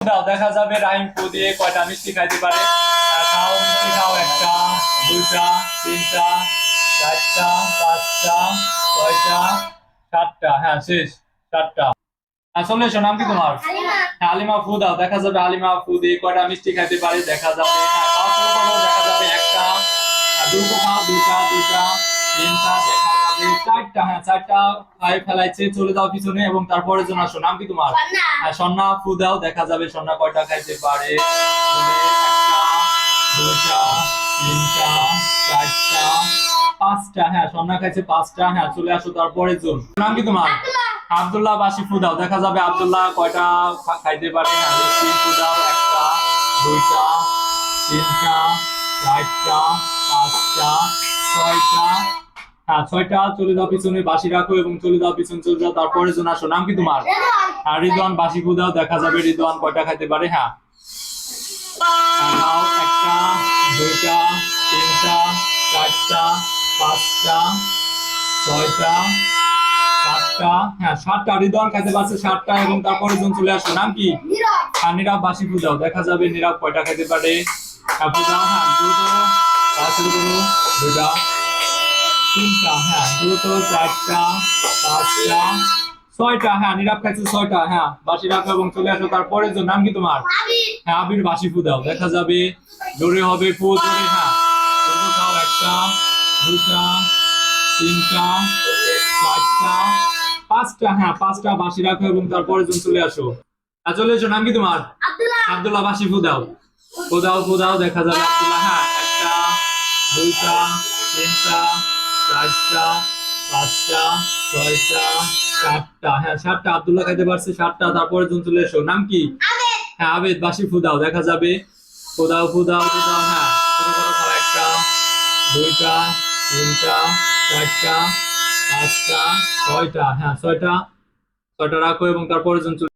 দাও দেখা যাবে রাহিম ফু দিয়ে কয়টা মিষ্টি খাইতে পারে। খাও মিষ্টি খাও একটা দুইটা তিনটা চারটা পাঁচটা ছয়টা সাতটা। হ্যাঁ শেষ সাতটা। আসলে এসো নাম কি তোমার? হ্যাঁ, আলিমা ফু দাও দেখা যাবে আলিমা ফু দিয়ে কয়টা মিষ্টি খাইতে পারে দেখা যাবে। হ্যাঁ দেখা যাবে একটা। দুটো খাও দুটা দুটা তিনটা দেখা চারটা হ্যাঁ চারটা খাই ফেলাইছে চলে যাও পিছনে এবং তারপরে জন আসো। নাম কি তোমার? আর সন্না ফু দাও দেখা যাবে সন্না কয়টা খাইতে পারে। দুটা তিনটা চারটা পাঁচটা হ্যাঁ সন্না খাইছে পাঁচটা হ্যাঁ চলে আসো তারপরে জন নাম কি তোমার? আব্দুল্লাহ। বাসি ফু দাও দেখা যাবে আব্দুল্লাহ কয়টা খাইতে পারে। হ্যাঁ ফু দাও একটা দুইটা তিনটা চারটা পাঁচটা ছয়টা হ্যাঁ ছয়টা চলে যাও পিছনে বাসি রাখো এবং চলে যাও পিছনে চলে যাও তারপরে জন আসো। নাম কি তোমার? আর রিদওয়ান বাসি ফুদাও দেখা যাবে রিদওয়ান কয়টা খাইতে পারে হ্যাঁ। একটা দুইটা তিনটা চারটা পাঁচটা ছয়টা সাতটা হ্যাঁ সাতটা। রিদওয়ান খাইতে পারছে সাতটা এবং তারপরে জন চলে আসো। নাম কি? হ্যাঁ নীরব বাসি পূজাও দেখা যাবে নীরব কয়টা খেতে পারে। হ্যাঁ পূজাও হ্যাঁ তারা শুরু দুটা তিনটা হ্যাঁ দ্রুত চারটা পাঁচটা ছয়টা হ্যাঁ নীরব খাইছে ছয়টা হ্যাঁ বাসি রাখো এবং চলে আসো। তারপরে জন নাম কি তোমার? হ্যাঁ আবির বাসি ফু দাও দেখা যাবে। জোরে হবে ফু জোরে হ্যাঁ। খাও একটা দুটা তিনটা চারটা পাঁচটা হ্যাঁ পাঁচটা বাসি রাখো এবং তারপরে জন চলে আসো। আর চলে এসো নাম কি তোমার? আব্দুল্লাহ। বাসি ফু দাও ফু দাও ফু দাও দেখা যাবে আব্দুল্লাহ হ্যাঁ একটা দুইটা তিনটা চারটা পাঁচটা ছয়টা সাতটা। হ্যাঁ সাতটা আব্দুল্লাহ খাইতে পারছে সাতটা। তারপরে জন চলে এসো। নাম কি? হ্যাঁ আবেদ বাসি ফু দাও দেখা যাবে। ফু দাও ফু দাও ফু দাও হ্যাঁ একটা দুইটা তিনটা চারটা পাঁচটা ছয়টা। হ্যাঁ ছয়টা ছয়টা রাখো এবং তারপরে জন